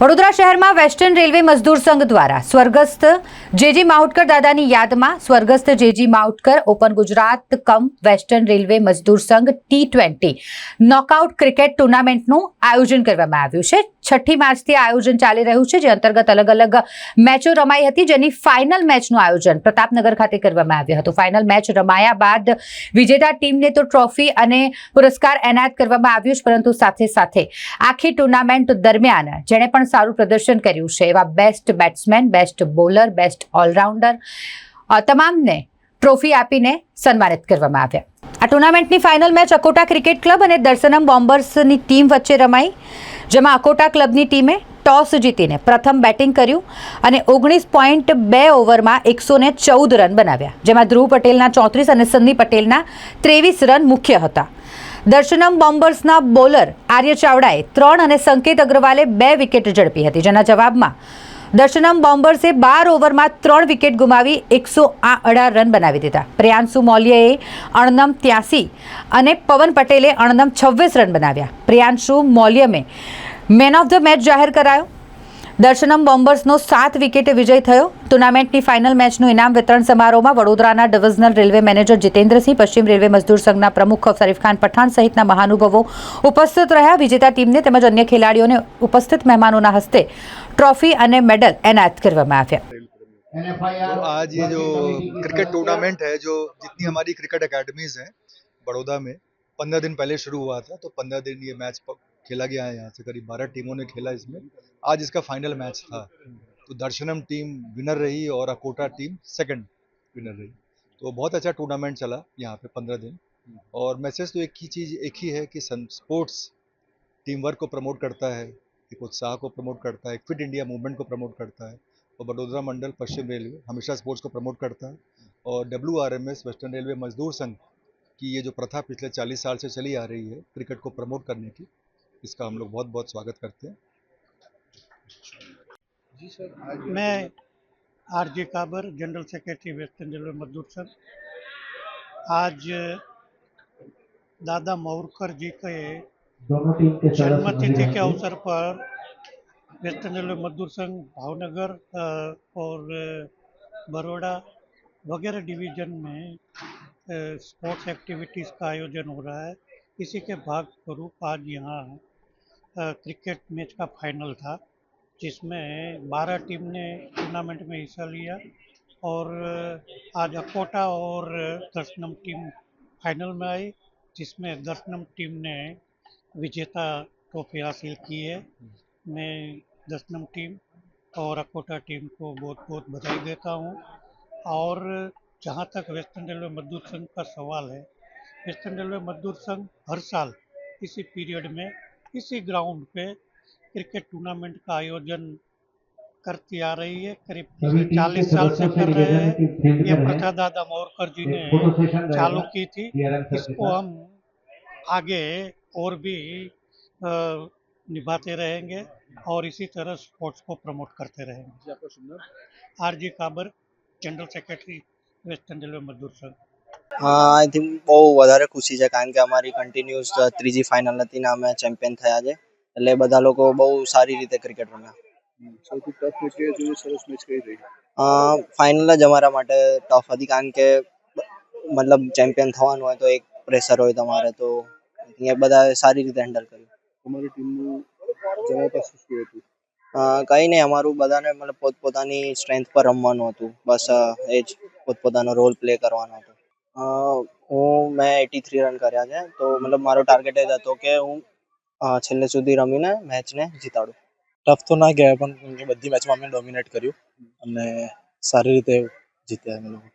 વડોદરા શહેરમાં western railway મજદૂર સંઘ દ્વારા સ્વર્ગસ્થ જેજી માઉટકર દાદાની યાદમાં સ્વર્ગસ્થ JG Moutkar open Gujarat cum western railway મજદૂર સંઘ ટી ટ્વેન્ટી નોકઆઉટ ક્રિકેટ ટુર્નામેન્ટનું આયોજન કરવામાં આવ્યું છે. છઠ્ઠી માર્ચથી આયોજન ચાલી રહ્યું છે, જે અંતર્ગત અલગ અલગ મેચો રમાઈ હતી, જેની ફાઇનલ મેચનું આયોજન પ્રતાપનગર ખાતે કરવામાં આવ્યું હતું. ફાઇનલ મેચ રમાયા બાદ વિજેતા ટીમને તો ટ્રોફી અને પુરસ્કાર એનાયત કરવામાં આવ્યું છે પરંતુ સાથે સાથે આખી ટુર્નામેન્ટ દરમિયાન જેણે પણ સારું પ્રદર્શન કર્યું છે. એવા best batsman best bowler best allrounder તમામને ટ્રોફી આપીને સન્માનિત કરવામાં આવ્યા. આ ટુર્નામેન્ટની final match Akota cricket club અને દર્શનમ બોમ્બર્સની ટીમ વચ્ચે રમાઈ, જેમાં અકોટા ક્લબની ટીમે ટોસ જીતીને પ્રથમ બેટિંગ કર્યું અને ઓગણીસ પોઈન્ટ બે ઓવરમાં એકસો ને ચૌદ રન બનાવ્યા, જેમાં ધ્રુવ પટેલના ચોત્રીસ અને સન્ની પટેલના ત્રેવીસ રન મુખ્ય હતા. દર્શનમ બોમ્બર્સના બોલર આર્ય ચાવડાએ ત્રણ અને સંકેત અગ્રવાલે બે વિકેટ ઝડપી હતી, જેના જવાબમાં દર્શનમ બોમ્બર્સે બાર ઓવરમાં ત્રણ વિકેટ ગુમાવી એકસો અઢાર રન બનાવી દીધા. પ્રિયાંશુ મૌલ્યએ અણનમ ત્યાસી અને પવન પટેલે અણનમ છવ્વીસ રન બનાવ્યા. પ્રિયાંશુ મૌલ્યમે મેન ઓફ ધ મેચ જાહેર કરાયો. દર્શનમ બોમ્બર્સનો સાત વિકેટે વિજય થયો ટુર્નામેન્ટની ફાઇનલ મેચનું ઇનામ વિતરણ સમારોહમાં વડોદરાના ડિવિઝનલ રેલવે મેનેજર જીતેન્દ્રસિંહ પશ્ચિમ રેલવે મજદૂર સંઘના પ્રમુખ શરીફ ખાન પઠાણ સહિતના મહાનુભાવો ઉપસ્થિત રહ્યા વિજેતા ટીમને તેમજ અન્ય ખેલાડીઓને ઉપસ્થિત મહેમાનોના હસ્તે ટ્રોફી અને મેડલ એનાયત કરવામાં આવ્યા तो आज ये जो क्रिकेट टूर्नामेंट है जो जितनी हमारी क्रिकेट एकेडमीज हैं बड़ौदा में पंद्रह दिन पहले शुरू हुआ था तो पंद्रह दिन ये मैच खेला गया है यहाँ से, करीब बारह टीमों ने खेला इसमें। आज इसका फाइनल मैच था। तो दर्शनम टीम विनर रही और अकोटा टीम सेकंड विनर रही। तो बहुत अच्छा टूर्नामेंट चला यहाँ पे पंद्रह दिन। और मैसेज तो एक ही चीज़, एक ही है कि स्पोर्ट्स टीम वर्क को प्रमोट करता है, एक उत्साह को प्रमोट करता है, एक फिट इंडिया मूवमेंट को प्रमोट करता है। और बड़ोदरा मंडल पश्चिम रेलवे हमेशा स्पोर्ट्स को प्रमोट करता है। और W R M S Western Railway Mazdoor Sangh की ये जो प्रथा पिछले चालीस साल से चली आ रही है क्रिकेट को प्रमोट करने की इसका हम लोग बहुत बहुत स्वागत करते हैं। जी सर मैं R J Kabar general secretary Western Railway Mazdoor Sangh आज दादा मौरकर जी के दोनों टीम के जन्मतिथि के अवसर पर वेस्टर्न रेलवे मजदूर संघ भावनगर और बड़ौदा वगैरह डिवीज़न में स्पोर्ट्स एक्टिविटीज़ का आयोजन हो रहा है। इसी के भाग स्वरूप आज यहाँ क्रिकेट मैच का फाइनल था, जिसमें 12 टीम ने टूर्नामेंट में हिस्सा लिया और आज अकोटा और दर्शनम टीम फाइनल में आई, जिसमें दर्शनम टीम ने विजेता ट्रॉफी हासिल की है। मैं दर्शनम टीम और अकोटा टीम को बहुत बहुत बधाई देता हूँ और जहाँ तक वेस्टर्न रेलवे मजदूर संघ का सवाल है वेस्टर्न रेलवे मजदूर संघ हर साल इसी पीरियड में इसी ग्राउंड पे क्रिकेट टूर्नामेंट का आयोजन करती आ रही है। करीब चालीस साल से कर रहे हैं। ये प्रथा दादा मोरकर जी ने चालू की थी। इसको हम आगे और भी निभाते रहेंगे और इसी तरह स्पोर्ट्स को प्रमोट करते रहेंगे। आर जी काबर general secretary Western Railway Mazdoor संघ આઈ થિંક બહુ વધારે ખુશી છે કારણ કે અમારી કન્ટિન્યુઅસ ત્રીજી ફાઇનલ હતી ને અમે ચેમ્પિયન થયા છે. એટલે બધા લોકો બહુ સારી રીતે ક્રિકેટ રમ્યા. સૌથી ટફ મેચ કઈ હતી? સરસ મેચ કઈ રહી ફાઇનલ જ અમારા માટે ટફ હતી કારણ કે મતલબ ચેમ્પિયન થવાનું હોય તો એક પ્રેશર હોય તમારે તો એ બધા સારી રીતે હેન્ડલ કર્યું. તમારી ટીમનું જવાબ પાસે શું હતું કંઈ નહીં અમારું બધાને મતલબ પોતપોતાની સ્ટ્રેન્થ પર રમવાનું હતું. બસ એ જ પોતપોતાનો રોલ પ્લે કરવાનો હતો. હું, મેં એટી થ્રી રન કર્યા છે. તો મતલબ મારો ટાર્ગેટ જ હતો કે હું છેલ્લે સુધી રમીને મેચને જીતાડું. ટફ તો ના કહેવાય, પણ બધી મેચમાં અમે ડોમિનેટ કર્યું. અને સારી રીતે જીત્યા અમે લોકો.